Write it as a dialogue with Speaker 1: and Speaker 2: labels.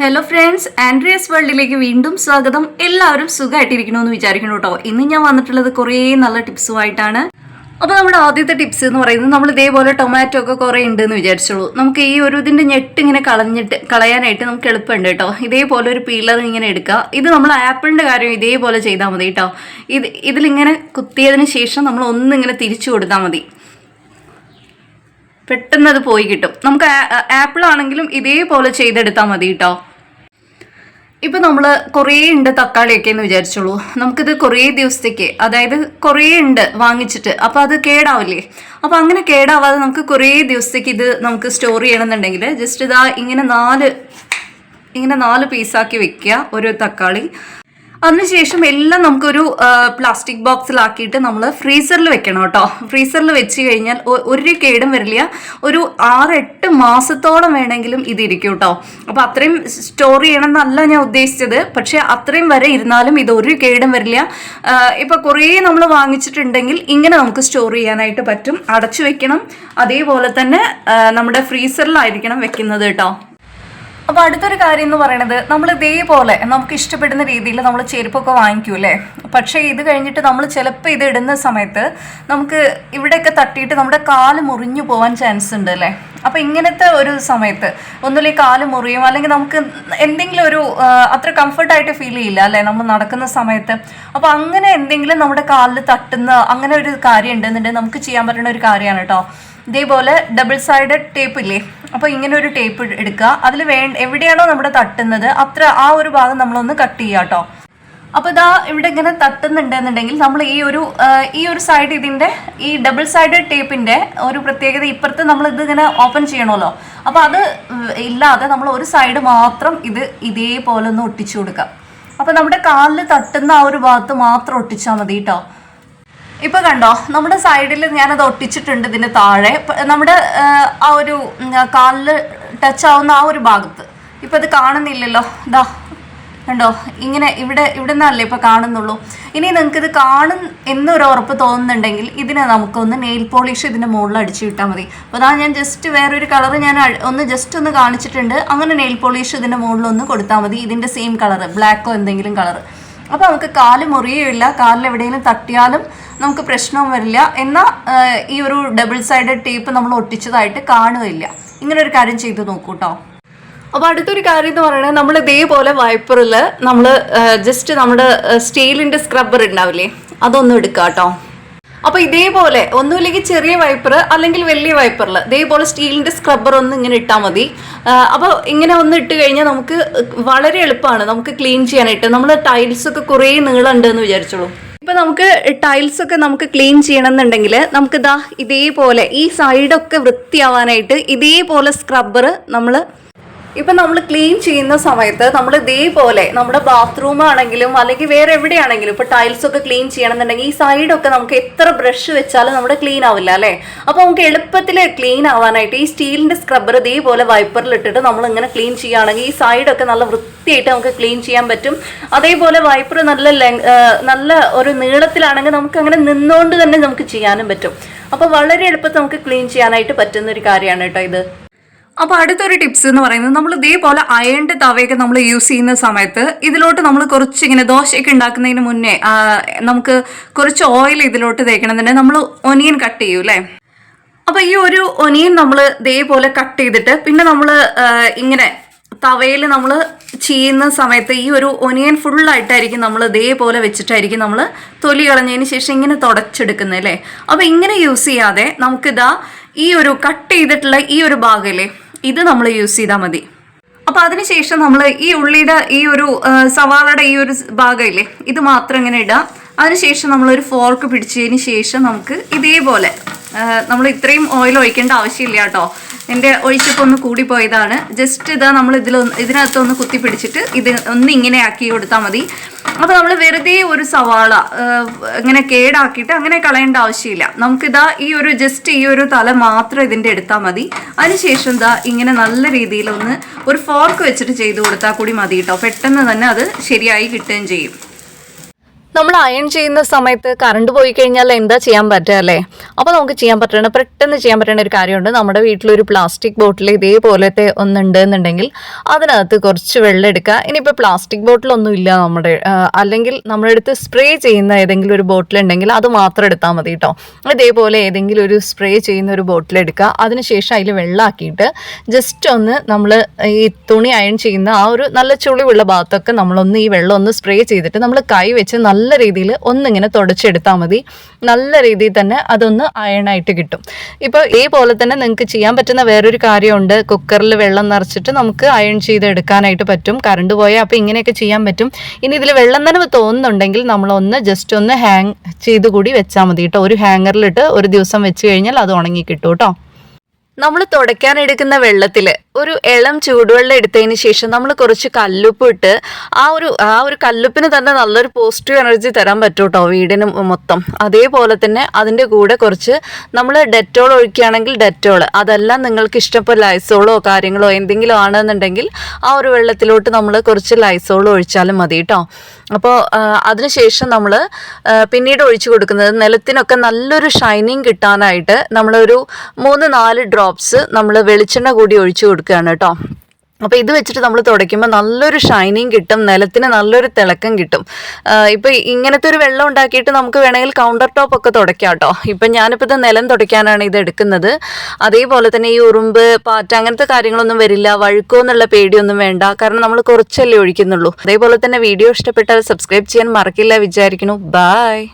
Speaker 1: Hello friends Andreas വേൾഡിലേക്ക് വീണ്ടും സ്വാഗതം. എല്ലാവരും സുഖമായിട്ടിരിക്കണമെന്ന് വിചാരിക്കണം കേട്ടോ. ഇന്ന് ഞാൻ വന്നിട്ടുള്ളത് കുറേ നല്ല ടിപ്സുമായിട്ടാണ്. അപ്പോൾ നമ്മുടെ ആദ്യത്തെ ടിപ്സ് എന്ന് പറയുന്നത് നമ്മൾ ഇതേപോലെ ടൊമാറ്റോ ഒക്കെ കുറേ ഉണ്ട് എന്ന് വിചാരിച്ചോളൂ നമുക്ക് ഈ ഒരു ഇതിന്റെ ഞെട്ട് ഇങ്ങനെ കളഞ്ഞിട്ട് കളയാനായിട്ട് നമുക്ക് എളുപ്പമുണ്ട് കേട്ടോ. ഇതേപോലെ ഒരു പീലർ ഇങ്ങനെ എടുക്കുക. ഇത് നമ്മൾ ആപ്പിളിന്റെ കാര്യം ഇതേപോലെ ചെയ്താൽ മതി കേട്ടോ. ഇത് ഇതിലിങ്ങനെ കുത്തിയതിന് ശേഷം നമ്മൾ ഒന്നിങ്ങനെ തിരിച്ചു കൊടുത്താൽ മതി. പെട്ടെന്ന് അത് പോയി കിട്ടും. നമുക്ക് ആപ്പിളാണെങ്കിലും ഇതേപോലെ ചെയ്തെടുത്താൽ മതി കേട്ടോ. ഇപ്പം നമ്മൾ കുറേ ഉണ്ട് തക്കാളിയൊക്കെ എന്ന് വിചാരിച്ചോളൂ. നമുക്കിത് കുറേ ദിവസത്തേക്ക് അതായത് കുറേ ഉണ്ട് വാങ്ങിച്ചിട്ട് അപ്പോൾ അത് കേടാവില്ലേ? അപ്പോൾ അങ്ങനെ കേടാവാതെ നമുക്ക് കുറേ ദിവസത്തേക്ക് ഇത് നമുക്ക് സ്റ്റോർ ചെയ്യണമെന്നുണ്ടെങ്കിൽ ജസ്റ്റ് ഇതാ ഇങ്ങനെ നാല് ഇങ്ങനെ നാല് പീസാക്കി വെക്കുക ഒരു തക്കാളി. അതിനുശേഷം എല്ലാം നമുക്കൊരു പ്ലാസ്റ്റിക് ബോക്സിലാക്കിയിട്ട് നമ്മൾ ഫ്രീസറിൽ വെക്കണം കേട്ടോ. ഫ്രീസറിൽ വെച്ച് കഴിഞ്ഞാൽ ഒരു കേടും വരില്ല. ഒരു ആറ് എട്ട് മാസത്തോളം വേണമെങ്കിലും ഇതിരിക്കും കേട്ടോ. അപ്പോൾ അത്രയും സ്റ്റോർ ചെയ്യണം എന്നല്ല ഞാൻ ഉദ്ദേശിച്ചത്. പക്ഷേ അത്രയും വരെ ഇരുന്നാലും ഇത് ഒരു കേടും വരില്ല. ഇപ്പോൾ കുറേ നമ്മൾ വാങ്ങിച്ചിട്ടുണ്ടെങ്കിൽ ഇങ്ങനെ നമുക്ക് സ്റ്റോർ ചെയ്യാനായിട്ട് പറ്റും. അടച്ചു വെക്കണം. അതേപോലെ തന്നെ നമ്മുടെ ഫ്രീസറിലായിരിക്കണം വെക്കുന്നത് കേട്ടോ. അപ്പോൾ അടുത്തൊരു കാര്യം എന്ന് പറയുന്നത് നമ്മൾ ഇതേപോലെ നമുക്ക് ഇഷ്ടപ്പെടുന്ന രീതിയിൽ നമ്മൾ ചെരുപ്പൊക്കെ വാങ്ങിക്കൂലേ പക്ഷേ ഇത് കഴിഞ്ഞിട്ട് നമ്മൾ ചിലപ്പോൾ ഇത് ഇടുന്ന സമയത്ത് നമുക്ക് ഇവിടെയൊക്കെ തട്ടിയിട്ട് നമ്മുടെ കാൽ മുറിഞ്ഞു പോകാൻ ചാൻസ് ഉണ്ട് അല്ലേ? അപ്പോൾ ഇങ്ങനത്തെ ഒരു സമയത്ത് ഒന്നുമില്ല കാൽ മുറിയും അല്ലെങ്കിൽ നമുക്ക് എന്തെങ്കിലും ഒരു അത്ര കംഫർട്ടായിട്ട് ഫീൽ ചെയ്യില്ല അല്ലേ? നമ്മൾ നടക്കുന്ന സമയത്ത്. അപ്പോൾ അങ്ങനെ എന്തെങ്കിലും നമ്മുടെ കാലിൽ തട്ടുന്ന അങ്ങനെ ഒരു കാര്യം ഉണ്ടെന്നുണ്ടെങ്കിൽ നമുക്ക് ചെയ്യാൻ പറ്റുന്ന ഒരു കാര്യമാണ് കേട്ടോ. ഇതേപോലെ ഡബിൾ സൈഡഡ് ടേപ്പ് ഇല്ലേ? അപ്പോൾ ഇങ്ങനെ ഒരു ടേപ്പ് എടുക്കുക അതിൽ വേ എവിടെയാണോ നമ്മുടെ തട്ടുന്നത് അത്ര ആ ഒരു ഭാഗം നമ്മളൊന്ന് കട്ട് ചെയ്യുക കേട്ടോ അപ്പോൾ ഇതാ ഇവിടെ ഇങ്ങനെ തട്ടുന്നുണ്ടെന്നുണ്ടെങ്കിൽ നമ്മൾ ഈ ഒരു ഈ ഒരു സൈഡ് ഇതിന്റെ ഈ ഡബിൾ സൈഡഡ് ടേപ്പിന്റെ ഒരു പ്രത്യേകത ഇപ്പുറത്ത് നമ്മൾ ഇത് ഇങ്ങനെ ഓപ്പൺ ചെയ്യണമല്ലോ. അപ്പോൾ അത് ഇല്ലാതെ നമ്മൾ ഒരു സൈഡ് മാത്രം ഇത് ഇതേപോലെ ഒന്ന് ഒട്ടിച്ചു കൊടുക്കാം. അപ്പോൾ നമ്മുടെ കാലിൽ തട്ടുന്ന ആ ഒരു ഭാഗത്ത് മാത്രം ഒട്ടിച്ചാൽ മതി കേട്ടോ ഇപ്പൊ കണ്ടോ നമ്മുടെ സൈഡിൽ ഞാനത് ഒട്ടിച്ചിട്ടുണ്ട് ഇതിന്റെ താഴെ. നമ്മുടെ ആ, ഒരു കാലിൽ ടച്ച് ആവുന്ന ആ ഒരു ഭാഗത്ത്. ഇപ്പൊ അത് കാണുന്നില്ലല്ലോ. ഇതാ കണ്ടോ ഇങ്ങനെ ഇവിടെ ഇവിടെ നിന്നല്ലേ ഇപ്പൊ കാണുന്നുള്ളൂ. ഇനി നിങ്ങൾക്ക് ഇത് കാണും എന്നൊരു ഉറപ്പ് തോന്നുന്നുണ്ടെങ്കിൽ ഇതിനെ നമുക്കൊന്ന് നെയിൽ പോളിഷ് ഇതിന്റെ മുകളിൽ അടിച്ചു വിട്ടാൽ മതി. അപ്പോൾ അതാ ഞാൻ ജസ്റ്റ് വേറൊരു കളർ ഞാൻ ഒന്ന് ജസ്റ്റ് ഒന്ന് കാണിച്ചിട്ടുണ്ട്. അങ്ങനെ നെയിൽ പോളിഷ് ഇതിന്റെ മുകളിൽ ഒന്ന് കൊടുത്താൽ മതി. ഇതിന്റെ സെയിം കളർ ബ്ലാക്കോ എന്തെങ്കിലും കളർ അപ്പോൾ നമുക്ക് കാൽ മുറിയുമില്ല കാലിൽ എവിടെയെങ്കിലും തട്ടിയാലും നമുക്ക് പ്രശ്നവും വരില്ല. എന്നാൽ ഈ ഒരു ഡബിൾ സൈഡഡ് ടേപ്പ് നമ്മൾ ഒട്ടിച്ചതായിട്ട് കാണുകയില്ല. ഇങ്ങനെ ഒരു കാര്യം ചെയ്ത് നോക്കൂ കേട്ടോ അപ്പോൾ അടുത്തൊരു കാര്യം എന്ന് പറയുന്നത് നമ്മൾ ഇതേപോലെ വൈപ്പറിൽ നമ്മൾ ജസ്റ്റ് നമ്മുടെ സ്റ്റീലിന്റെ സ്ക്രബ്ബർ ഉണ്ടാവില്ലേ അതൊന്നും എടുക്കാം കേട്ടോ അപ്പോൾ ഇതേപോലെ ഒന്നുമില്ലെങ്കിൽ ചെറിയ വൈപ്പർ അല്ലെങ്കിൽ വലിയ വൈപ്പറിൽ ഇതേപോലെ സ്റ്റീലിന്റെ സ്ക്രബ്ബർ ഒന്ന് ഇങ്ങനെ ഇട്ടാൽ മതി. അപ്പോൾ ഇങ്ങനെ ഒന്ന് ഇട്ട് കഴിഞ്ഞാൽ നമുക്ക് വളരെ എളുപ്പമാണ് നമുക്ക് ക്ലീൻ ചെയ്യാനായിട്ട്. നമ്മൾ ടൈൽസ് ഒക്കെ കുറേ നീളമുണ്ട് എന്ന് വിചാരിച്ചോളൂ. ഇപ്പൊ നമുക്ക് ടൈൽസ് ഒക്കെ നമുക്ക് ക്ലീൻ ചെയ്യണമെന്നുണ്ടെങ്കിൽ നമുക്ക് ഇതാ ഇതേപോലെ ഈ സൈഡൊക്കെ വൃത്തിയാവാനായിട്ട് ഇതേപോലെ സ്ക്രബ്ബർ നമ്മൾ ഇപ്പൊ നമ്മൾ ക്ലീൻ ചെയ്യുന്ന സമയത്ത് നമ്മൾ ഇതേപോലെ നമ്മുടെ ബാത്റൂം ആണെങ്കിലും അല്ലെങ്കിൽ വേറെ എവിടെയാണെങ്കിലും ഇപ്പൊ ടൈൽസ് ഒക്കെ ക്ലീൻ ചെയ്യണമെന്നുണ്ടെങ്കിൽ ഈ സൈഡൊക്കെ നമുക്ക് എത്ര ബ്രഷ് വെച്ചാലും നമ്മുടെ ക്ലീൻ ആവില്ല അല്ലേ? അപ്പോൾ നമുക്ക് എളുപ്പത്തിൽ ക്ലീൻ ആവാനായിട്ട് ഈ സ്റ്റീലിന്റെ സ്ക്രബ്ബർ ഇതേപോലെ വൈപ്പറിൽ ഇട്ടിട്ട് നമ്മൾ ഇങ്ങനെ ക്ലീൻ ചെയ്യുകയാണെങ്കിൽ ഈ സൈഡൊക്കെ നല്ല വൃത്തിയായിട്ട് നമുക്ക് ക്ലീൻ ചെയ്യാൻ പറ്റും. അതേപോലെ വൈപ്പർ നല്ല നല്ല ഒരു നീളത്തിലാണെങ്കിൽ നമുക്ക് അങ്ങനെ നിന്നുകൊണ്ട് തന്നെ നമുക്ക് ചെയ്യാനും പറ്റും. അപ്പോൾ വളരെ എളുപ്പത്തിൽ നമുക്ക് ക്ലീൻ ചെയ്യാനായിട്ട് പറ്റുന്ന ഒരു കാര്യമാണ് കേട്ടോ ഇത്. അപ്പോൾ അടുത്തൊരു ടിപ്സ് എന്ന് പറയുന്നത് നമ്മൾ ഇതേപോലെ അയണിന്റെ തവയൊക്കെ നമ്മൾ യൂസ് ചെയ്യുന്ന സമയത്ത് ഇതിലോട്ട് നമ്മൾ കുറച്ച് ഇങ്ങനെ ദോശയൊക്കെ ഉണ്ടാക്കുന്നതിന് മുന്നേ നമുക്ക് കുറച്ച് ഓയിൽ ഇതിലോട്ട് തേക്കണമെന്നുണ്ടെങ്കിൽ നമ്മൾ ഒനിയൻ കട്ട് ചെയ്യൂ അല്ലേ? അപ്പോൾ ഈ ഒരു ഒനിയൻ നമ്മൾ ഇതേപോലെ കട്ട് ചെയ്തിട്ട് പിന്നെ നമ്മൾ ഇങ്ങനെ തവയിൽ നമ്മൾ ചെയ്യുന്ന സമയത്ത് ഈ ഒരു ഒനിയൻ ഫുള്ളായിട്ടായിരിക്കും നമ്മൾ ഇതേപോലെ വെച്ചിട്ടായിരിക്കും നമ്മൾ തൊലി കളഞ്ഞതിന് ശേഷം ഇങ്ങനെ തുടച്ചെടുക്കുന്നത് അല്ലേ? അപ്പോൾ ഇങ്ങനെ യൂസ് ചെയ്യാതെ നമുക്കിതാ ഈ ഒരു കട്ട് ചെയ്തിട്ടുള്ള ഈ ഒരു ഭാഗമല്ലേ ഇത് നമ്മൾ യൂസ് ചെയ്താൽ മതി. അപ്പോൾ അതിനുശേഷം നമ്മൾ ഈ ഉള്ളിയുടെ ഈ ഒരു സവാളയുടെ ഈ ഒരു ഭാഗമില്ലേ ഇത് മാത്രം ഇങ്ങനെ ഇടുക. അതിനുശേഷം നമ്മളൊരു ഫോർക്ക് പിടിച്ചതിന് ശേഷം നമുക്ക് ഇതേപോലെ നമ്മൾ ഇത്രയും ഓയിൽ ഒഴിക്കേണ്ട ആവശ്യമില്ല കേട്ടോ. എന്റെ ഒഴിച്ചപ്പോൾ ഒന്ന് കൂടിപ്പോയതാണ്. ജസ്റ്റ് ഇതാ നമ്മൾ ഇതിലൊന്ന് ഇതിനകത്തൊന്ന് കുത്തി പിടിച്ചിട്ട് ഇത് ഒന്ന് ഇങ്ങനെ ആക്കി കൊടുത്താൽ മതി. അപ്പോൾ നമ്മൾ വെറുതെ ഒരു സവാള ഇങ്ങനെ കേടാക്കിയിട്ട് അങ്ങനെ കളയേണ്ട ആവശ്യമില്ല. നമുക്കിതാ ഈ ഒരു ജസ്റ്റ് ഈ ഒരു തല മാത്രം ഇതിന്റെ എടുത്താൽ മതി. അതിനുശേഷം ഇതാ ഇങ്ങനെ നല്ല രീതിയിൽ ഒന്ന് ഒരു ഫോർക്ക് വെച്ചിട്ട് ചെയ്ത് കൊടുത്താൽ കൂടി മതി കേട്ടോ പെട്ടെന്ന് തന്നെ അത് ശരിയായി കിട്ടുകയും ചെയ്യും. നമ്മൾ അയൺ ചെയ്യുന്ന സമയത്ത് കറണ്ട് പോയി കഴിഞ്ഞാൽ എന്താ ചെയ്യാൻ പറ്റുക അല്ലേ? അപ്പോൾ നമുക്ക് ചെയ്യാൻ പറ്റണ പെട്ടെന്ന് ചെയ്യാൻ പറ്റുന്ന ഒരു കാര്യമുണ്ട്. നമ്മുടെ വീട്ടിലൊരു പ്ലാസ്റ്റിക് ബോട്ടിൽ ഇതേപോലത്തെ ഒന്നുണ്ട് എന്നുണ്ടെങ്കിൽ അതിനകത്ത് കുറച്ച് വെള്ളം എടുക്കുക. ഇനിയിപ്പോൾ പ്ലാസ്റ്റിക് ബോട്ടിലൊന്നും ഇല്ല നമ്മുടെ അല്ലെങ്കിൽ നമ്മുടെ അടുത്ത് സ്പ്രേ ചെയ്യുന്ന ഏതെങ്കിലും ഒരു ബോട്ടിൽ ഉണ്ടെങ്കിൽ അത് മാത്രം എടുത്താൽ മതി കേട്ടോ. ഇതേപോലെ ഏതെങ്കിലും ഒരു സ്പ്രേ ചെയ്യുന്ന ഒരു ബോട്ടിൽ എടുക്കുക. അതിനുശേഷം അതിൽ വെള്ളമാക്കിയിട്ട് ജസ്റ്റ് ഒന്ന് നമ്മൾ ഈ തുണി അയൺ ചെയ്യുന്ന ആ ഒരു നല്ല ചുളിവുള്ള ഭാഗത്തൊക്കെ നമ്മളൊന്ന് ഈ വെള്ളം ഒന്ന് സ്പ്രേ ചെയ്തിട്ട് നമ്മൾ കൈ വെച്ച് നല്ല രീതിയിൽ ഒന്നിങ്ങനെ തുടച്ചെടുത്താൽ മതി. നല്ല രീതിയിൽ തന്നെ അതൊന്ന് അയണായിട്ട് കിട്ടും. ഇപ്പോൾ ഈ പോലെ തന്നെ നിങ്ങൾക്ക് ചെയ്യാൻ പറ്റുന്ന വേറൊരു കാര്യമുണ്ട്. കുക്കറിൽ വെള്ളം നിറച്ചിട്ട് നമുക്ക് അയൺ ചെയ്ത് എടുക്കാനായിട്ട് പറ്റും. കറണ്ട് പോയാൽ അപ്പോൾ ഇങ്ങനെയൊക്കെ ചെയ്യാൻ പറ്റും. ഇനി ഇതിൽ വെള്ളം നനവ് തോന്നുന്നുണ്ടെങ്കിൽ നമ്മളൊന്ന് ജസ്റ്റ് ഒന്ന് ഹാങ് ചെയ്ത് കൂടി വെച്ചാൽ മതി കേട്ടോ. ഒരു ഹാങ്ങറിലിട്ട് ഒരു ദിവസം വെച്ച് കഴിഞ്ഞാൽ അത് ഉണങ്ങി കിട്ടും. കേട്ടോ നമ്മൾ തുടയ്ക്കാനെടുക്കുന്ന വെള്ളത്തിൽ ഒരു ഇളം ചൂടുവെള്ളം എടുത്തതിന് ശേഷം നമ്മൾ കുറച്ച് കല്ലുപ്പ് ഇട്ട് ആ ഒരു ആ ഒരു കല്ലുപ്പിന് തന്നെ നല്ലൊരു പോസിറ്റീവ് എനർജി തരാൻ പറ്റും കേട്ടോ വീടിന് മൊത്തം. അതേപോലെ തന്നെ അതിന്റെ കൂടെ കുറച്ച് നമ്മൾ ഡെറ്റോൾ ഒഴിക്കുകയാണെങ്കിൽ ഡെറ്റോൾ അതെല്ലാം നിങ്ങൾക്ക് ഇഷ്ടപ്പെട്ട ലൈസോളോ കാര്യങ്ങളോ എന്തെങ്കിലും ആണെന്നുണ്ടെങ്കിൽ ആ ഒരു വെള്ളത്തിലോട്ട് നമ്മൾ കുറച്ച് ലൈസോൾ ഒഴിച്ചാലും മതി കേട്ടോ അപ്പോൾ അതിനുശേഷം നമ്മൾ പിന്നീട് ഒഴിച്ചു കൊടുക്കുന്നത് നിലത്തിനൊക്കെ നല്ലൊരു ഷൈനിങ് കിട്ടാനായിട്ട് നമ്മളൊരു മൂന്ന് നാല് ഡ്രോപ്സ് നമ്മൾ വെളിച്ചെണ്ണ കൂടി ഒഴിച്ചു കൊടുക്കുകയാണ് കേട്ടോ. അപ്പോൾ ഇത് വെച്ചിട്ട് നമ്മൾ തുടയ്ക്കുമ്പോൾ നല്ലൊരു ഷൈനിങ് കിട്ടും നിലത്തിന് നല്ലൊരു തിളക്കം കിട്ടും. ഇപ്പോൾ ഇങ്ങനത്തെ ഒരു വെള്ളം ഉണ്ടാക്കിയിട്ട് നമുക്ക് വേണമെങ്കിൽ കൗണ്ടർ ടോപ്പ് ഒക്കെ തുടയ്ക്കാം കേട്ടോ. ഇപ്പം ഞാനിപ്പോൾ ഇത് നിലം തുടയ്ക്കാനാണ് ഇത് എടുക്കുന്നത്. അതേപോലെ തന്നെ ഈ ഉറുമ്പ് പാറ്റ അങ്ങനത്തെ കാര്യങ്ങളൊന്നും വരില്ല. വഴുക്കോ എന്നുള്ള പേടിയൊന്നും വേണ്ട. കാരണം നമ്മൾ കുറച്ചല്ലേ ഒഴിക്കുന്നുള്ളൂ. അതേപോലെ തന്നെ വീഡിയോ ഇഷ്ടപ്പെട്ടാൽ സബ്സ്ക്രൈബ് ചെയ്യാൻ മറക്കില്ല. വിചാരിക്കുന്നു. ബായ്